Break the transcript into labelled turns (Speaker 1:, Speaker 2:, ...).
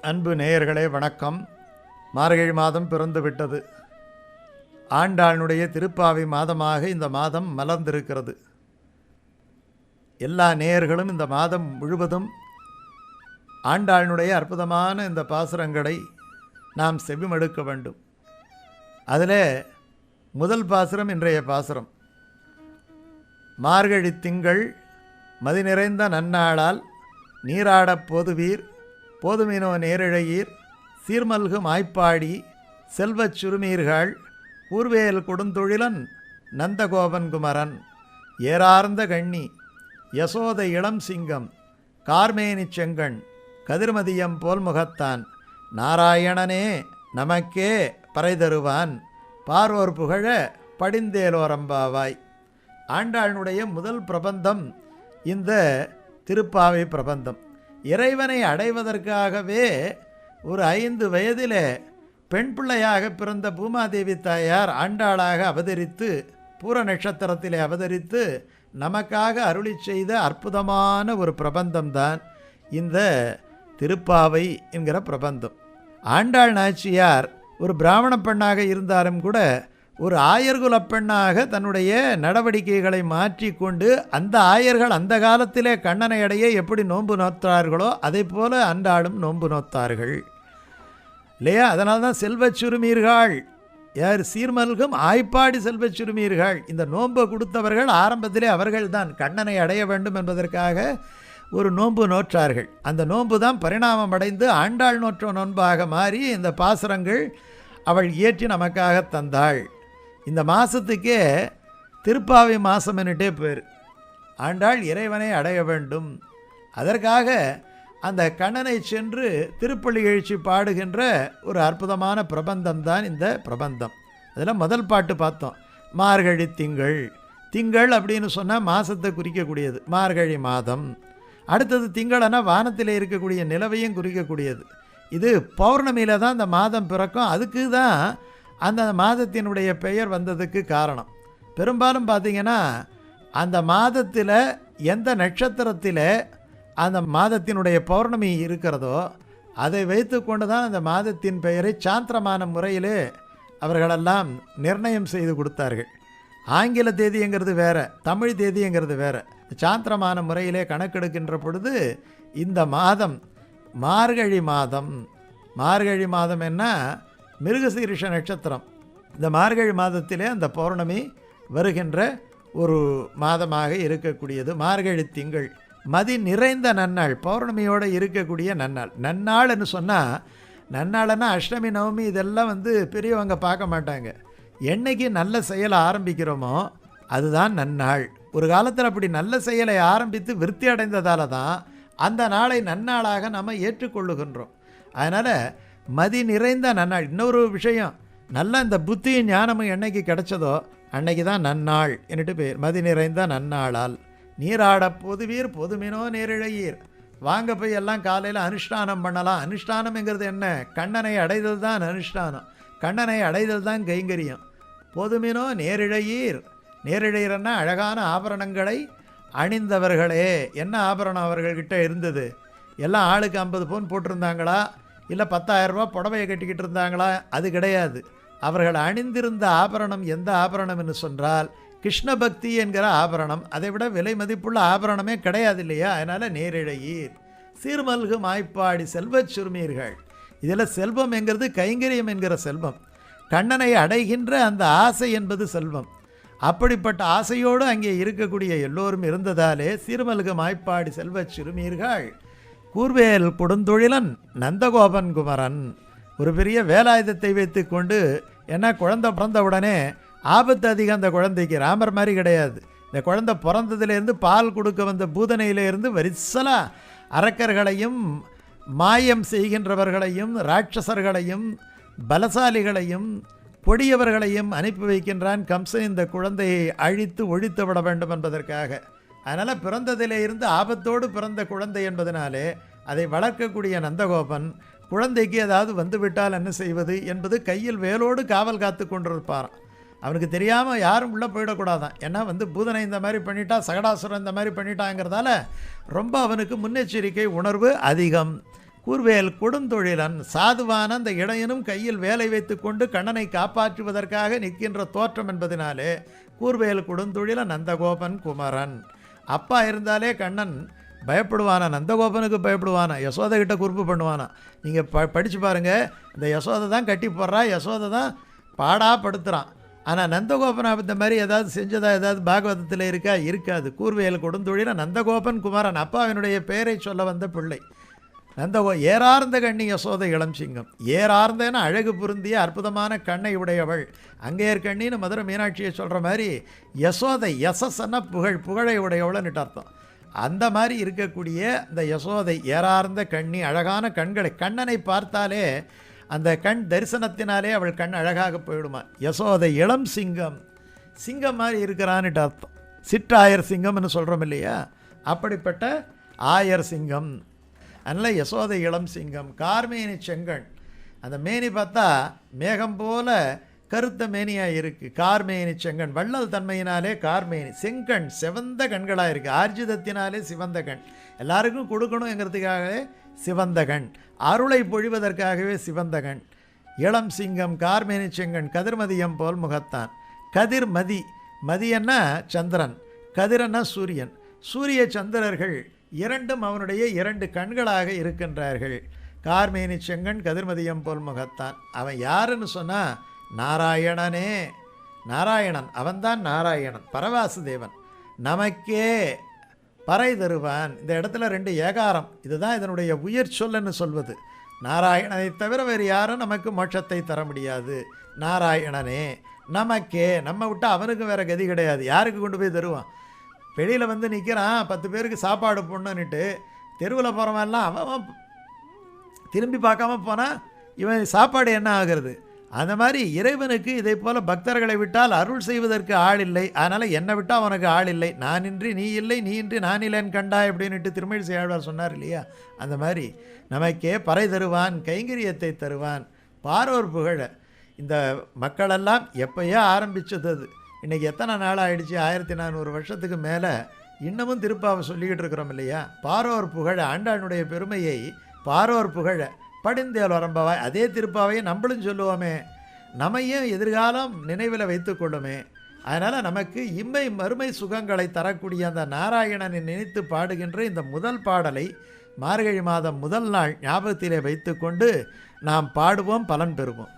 Speaker 1: அன்பு நேயர்களே வணக்கம். மார்கழி மாதம் பிறந்து விட்டது. ஆண்டாளுடைய திருப்பாவை மாதமாக இந்த மாதம் மலர்ந்திருக்கிறது. எல்லா நேயர்களும் இந்த மாதம் முழுவதும் ஆண்டாளுடைய அற்புதமான இந்த பாசுரங்களை நாம் செவிமடுக்க வேண்டும். அதில் முதல் பாசுரம் இன்றைய பாசுரம். மார்கழி திங்கள் மதி நிறைந்த நன்னாளால் நீராடப் போதுவீர் போதுமினோ நேரிழையீர். சீர்மல்கு மாய்ப்பாடி செல்வச் சுருமீர்கள் ஊர்வேல் கொடுந்தொழிலன் நந்தகோபன் குமரன். ஏறார்ந்த கண்ணி யசோத இளம் சிங்கம் கார்மேனி செங்கண் கதிர்மதியம் போல் முகத்தான் நாராயணனே நமக்கே பறை தருவான் பார்வோர் புகழ படிந்தேலோரம்பாவாய். ஆண்டாளுடைய முதல் பிரபந்தம் இந்த திருப்பாவை பிரபந்தம். இறைவனை அடைவதற்காகவே ஒரு ஐந்து வயதிலே பெண் பிள்ளையாக பிறந்த பூமாதேவி தாயார் ஆண்டாளாக அவதரித்து பூர நட்சத்திரத்திலே அவதரித்து நமக்காக அருளி செய்த அற்புதமான ஒரு பிரபந்தம்தான் இந்த திருப்பாவை என்கிற பிரபந்தம். ஆண்டாள் நாச்சியார் ஒரு பிராமண பெண்ணாக இருந்தாலும் கூட ஒரு ஆயர்குல பெண்ணாக தன்னுடைய நடவடிக்கைகளை மாற்றிக்கொண்டு அந்த ஆயர்கள் அந்த காலத்திலே கண்ணனை அடைய எப்படி நோன்பு நோத்தார்களோ அதை போல அன்றாடும் நோன்பு நோத்தார்கள். இல்லையா? அதனால தான் செல்வச் சுருமீர்கள் யார் சீர்மல்கும் ஆய்ப்பாடி செல்வச் சுருமீர்கள் இந்த நோன்பை கொடுத்தவர்கள் ஆரம்பத்திலே அவர்கள்தான் கண்ணனை அடைய வேண்டும் என்பதற்காக ஒரு நோன்பு நோற்றார்கள். அந்த நோன்பு தான் பரிணாமம் அடைந்து ஆண்டாள் நோற்ற நோன்பாக மாறி இந்த பாசுரங்கள் அவள் இயற்றி நமக்காக தந்தாள். இந்த மாதத்துக்கே திருப்பாவை மாதம்னுட்டே பேர். ஆண்டாள் இறைவனை அடைய வேண்டும். அதற்காக அந்த கண்ணனை சென்று திருப்பள்ளி எழுச்சி பாடுகின்ற ஒரு அற்புதமான பிரபந்தம் தான் இந்த பிரபந்தம். அதில் முதல் பாட்டு பார்த்தோம். மார்கழி திங்கள். திங்கள் அப்படின்னு சொன்னால் மாதத்தை குறிக்கக்கூடியது. மார்கழி மாதம். அடுத்தது திங்களனா வானத்தில் இருக்கக்கூடிய நிலவையும் குறிக்கக்கூடியது. இது பௌர்ணமியில் தான் அந்த மாதம் பிறக்கும். அதுக்கு தான் அந்த மாதத்தினுடைய பெயர் வந்ததுக்கு காரணம். பெரும்பாலும் பார்த்திங்கன்னா அந்த மாதத்தில் எந்த நட்சத்திரத்தில் அந்த மாதத்தினுடைய பௌர்ணமி இருக்கிறதோ அதை வைத்து கொண்டு தான் அந்த மாதத்தின் பெயரை சாந்திரமான முறையில் அவர்களெல்லாம் நிர்ணயம் செய்து கொடுத்தார்கள். ஆங்கில தேதிங்கிறது வேறு தமிழ் தேதிங்கிறது வேறு. சாந்திரமான முறையிலே கணக்கெடுக்கின்ற பொழுது இந்த மாதம் மார்கழி மாதம். மார்கழி மாதம் என்ன? மிருகசீரிஷ நட்சத்திரம். இந்த மார்கழி மாதத்திலே அந்த பௌர்ணமி வருகின்ற ஒரு மாதமாக இருக்கக்கூடியது. மார்கழி திங்கள் மதி நிறைந்த நன்னாள் பௌர்ணமியோடு இருக்கக்கூடிய நன்னாள். நன்னாள்னு சொன்னால் நன்னாள்னா அஷ்டமி நவமி இதெல்லாம் வந்து பெரியவங்க பார்க்க மாட்டாங்க. என்னைக்கு நல்ல செயலை ஆரம்பிக்கிறோமோ அதுதான் நன்னாள். ஒரு காலத்தில் அப்படி நல்ல செயலை ஆரம்பித்து விருத்தி அடைந்ததால தான் அந்த நாளை நன்னாளாக நம்ம ஏற்றுக்கொள்ளுகின்றோம். அதனால் மதி நிறைந்த நன்னாள். இன்னொரு விஷயம். நல்ல இந்த புத்தியும் ஞானமும் என்னைக்கு கிடைச்சதோ அன்னைக்கு தான் நன்னாள். என்னட்டு பேர். மதி நிறைந்த நன்னாளால். நீராட பொதுவீர் பொதுமினோ நேரிழையீர். வாங்க போய் எல்லாம் காலையில் அனுஷ்டானம் பண்ணலாம். அனுஷ்டானம்ங்கிறது என்ன? கண்ணனை அடைதல் தான் அனுஷ்டானம். கண்ணனை அடைதல் தான் கைங்கரியம். பொதுமினோ நேரிழையீர். நேரிழையர்னா அழகான ஆபரணங்களை அணிந்தவர்களே. என்ன ஆபரணம் அவர்கள்கிட்ட இருந்தது? எல்லாம் ஆளுக்கு ஐம்பது பவுன் போட்டிருந்தாங்களா? இல்லை பத்தாயிரரூபா புடவையை கட்டிக்கிட்டு இருந்தாங்களா? அது கிடையாது. அவர்கள் அணிந்திருந்த ஆபரணம் எந்த ஆபரணம் என்று சொன்னால் கிருஷ்ண பக்தி என்கிற ஆபரணம். அதை விட விலை மதிப்புள்ள ஆபரணமே கிடையாது இல்லையா? அதனால் நேரிழையீர். சீர்மல்கு மாய்ப்பாடி செல்வச் சுருமீர்கள் இதில் செல்வம் என்கிறது கைங்கரியம் என்கிற செல்வம். கண்ணனை அடைகின்ற அந்த ஆசை என்பது செல்வம். அப்படிப்பட்ட ஆசையோடு அங்கே இருக்கக்கூடிய எல்லோரும் இருந்ததாலே சீர்மல்கு மாய்ப்பாடி செல்வச் சிறுமீர்கள் கூர்வேல் கொடுந்தொழிலன் நந்தகோபன் குமரன். ஒரு பெரிய வேலாயுதத்தை வைத்து கொண்டு ஏன்னா குழந்தை பிறந்த உடனே ஆபத்து அதிகம் அந்த குழந்தைக்கு. ராமர் மாதிரி கிடையாது. இந்த குழந்தை பிறந்ததுலேருந்து பால் கொடுக்க வந்த பூதனையிலேருந்து வரிசலாக அரக்கர்களையும் மாயம் செய்கின்றவர்களையும் ராட்சசர்களையும் பலசாலிகளையும் கொடியவர்களையும் அனுப்பி வைக்கின்றான் கம்சன். இந்த குழந்தையை அழித்து ஒழித்து விட வேண்டும் என்பதற்காக. அதனால் பிறந்ததிலே இருந்து ஆபத்தோடு பிறந்த குழந்தை என்பதனாலே அதை வளர்க்கக்கூடிய நந்தகோபன் குழந்தைக்கு ஏதாவது வந்துவிட்டால் என்ன செய்வது என்பது கையில் வேலோடு காவல் காத்து கொண்டிருப்பாராம். அவனுக்கு தெரியாமல் யாரும் உள்ளே போயிடக்கூடாதான். ஏன்னா வந்து பூதனை இந்த மாதிரி பண்ணிட்டா சகடாசுரன் இந்த மாதிரி பண்ணிட்டாங்கிறதால ரொம்ப அவனுக்கு முன்னெச்சரிக்கை உணர்வு அதிகம். கூர்வேல் கொடுந்தொழிலன் சாதுவான அந்த இடையனும் கையில் வேலை வைத்துக்கொண்டு கண்ணனை காப்பாற்றுவதற்காக நிற்கின்ற தோற்றம் என்பதனாலே கூர்வேல் கொடுந்தொழிலன் நந்தகோபன் குமரன். அப்பா இருந்தாலே கண்ணன் பயப்படுவானா? நந்தகோபனுக்கு பயப்படுவானா? யசோதை கிட்ட குறிப்பு பண்ணுவானா? நீங்கள் ப படித்து பாருங்கள் இந்த யசோதை தான் கட்டி போடுறா. யசோதை தான் பாடா படுத்துகிறான் ஆனால் நந்தகோபன் இந்த மாதிரி ஏதாவது செஞ்சதா? ஏதாவது பாகவதத்தில் இருக்கா? இருக்காது. கூர்வையில் கொடுந்தொழினா நந்தகோபன் குமாரன் அப்பாவினுடைய பெயரை சொல்ல வந்த பிள்ளை. நந்தகோ ஏறார்ந்த கண்ணி யசோதை இளம் சிங்கம். அழகு புருந்திய அற்புதமான கண்ணை உடையவள். அங்கேயர் கண்ணின்னு மதுரை மீனாட்சியை சொல்கிற மாதிரி யசோதை யசஸ்ன்னா புகழ் புகழை உடையவள்னுட்டு அர்த்தம். அந்த மாதிரி இருக்கக்கூடிய அந்த யசோதை ஏறார்ந்த கண்ணி அழகான கண்களை கண்ணனை பார்த்தாலே அந்த கண் தரிசனத்தினாலே அவள் கண் அழகாக போயிடுமா? யசோதை இளம் சிங்கம் சிங்கம் மாதிரி இருக்கிறான்னுட்டு அர்த்தம். சிற்றாயர் சிங்கம்னு சொல்கிறோம் இல்லையா? அப்படிப்பட்ட ஆயர் சிங்கம். அதனால் யசோதை இளம் சிங்கம் கார்மேனி செங்கண் அந்த மேனி பார்த்தா மேகம் போல கருத்த மேனியாக இருக்குது கார்மேனி செங்கன். வள்ளல் தன்மையினாலே கார்மேனி. செங்கண் சிவந்த கண்களாக இருக்குது ஆர்ஜிதத்தினாலே சிவந்த கண். எல்லாருக்கும் கொடுக்கணுங்கிறதுக்காகவே சிவந்த கண். அருளை பொழிவதற்காகவே சிவந்த கண். இளம் சிங்கம் கார்மேனி செங்கண் கதிர்மதியம் போல் முகத்தான். கதிர்மதி. மதியன்னா சந்திரன். கதிரன்னா சூரியன். சூரிய சந்திரர்கள் இரண்டும் அவனுடைய இரண்டு கண்களாக இருக்கின்றார்கள். கார்மேனி செங்கன் கதிர்மதியம் போல் முகத்தான். அவன் யாருன்னு சொன்னால் நாராயணனே. நாராயணன் அவன்தான் நாராயணன் பரவாசுதேவன். நமக்கே பறை தருவான். இந்த இடத்துல ரெண்டு ஏகாரம். இதுதான் இதனுடைய உயிர் சொல்லுன்னு சொல்வது. நாராயணனை தவிர வேறு யாரும் நமக்கு மோட்சத்தை தர முடியாது. நாராயணனே நமக்கே நம்ம விட்டால் அவனுக்கு வேறு கதி கிடையாது. யாருக்கு கொண்டு போய் தருவான்? வெளியில் வந்து நிற்கிறான் பத்து பேருக்கு சாப்பாடு போடணுன்னுட்டு. தெருவில் போகிறவன்லாம் அவன் திரும்பி பார்க்காம போனால் இவன் சாப்பாடு என்ன ஆகிறது? அந்த மாதிரி இறைவனுக்கு இதை போல் பக்தர்களை விட்டால் அருள் செய்வதற்கு ஆள் இல்லை. அதனால் என்னை விட்டால் அவனுக்கு ஆள் இல்லை. நான் இன்றி நீ இல்லை நீ இன்றி நான் இல்லைன்னு கண்டா அப்படின்ட்டு திருமயில் ஆழ்வார் சொன்னார் இல்லையா? அந்த மாதிரி நமக்கே பறை தருவான் கைங்கரியத்தை தருவான் பார்வர் புகழ. இந்த மக்களெல்லாம் எப்பயோ ஆரம்பிச்சது அது இன்றைக்கி எத்தனை நாள் ஆயிடுச்சு? ஆயிரத்தி நானூறு வருஷத்துக்கு மேலே இன்னமும் திருப்பாவை சொல்லிக்கிட்டு இருக்கிறோம் இல்லையா? பார்வர் புகழ ஆண்டானுடைய பெருமையை பார்வர் புகழ. படிந்தேல் வரம்பவாய். அதே திருப்பாவையை நம்மளும் சொல்லுவோமே. நம்மையும் எதிர்காலம் நினைவில் வைத்துக்கொள்ளுமே அதனால் நமக்கு இம்மை மறுமை சுகங்களை தரக்கூடிய அந்த நாராயணனை நினைத்து பாடுகின்ற இந்த முதல் பாடலை மார்கழி மாதம் முதல் நாள் ஞாபகத்திலே வைத்துக்கொண்டு நாம் பாடுவோம் பலன் பெறுவோம்.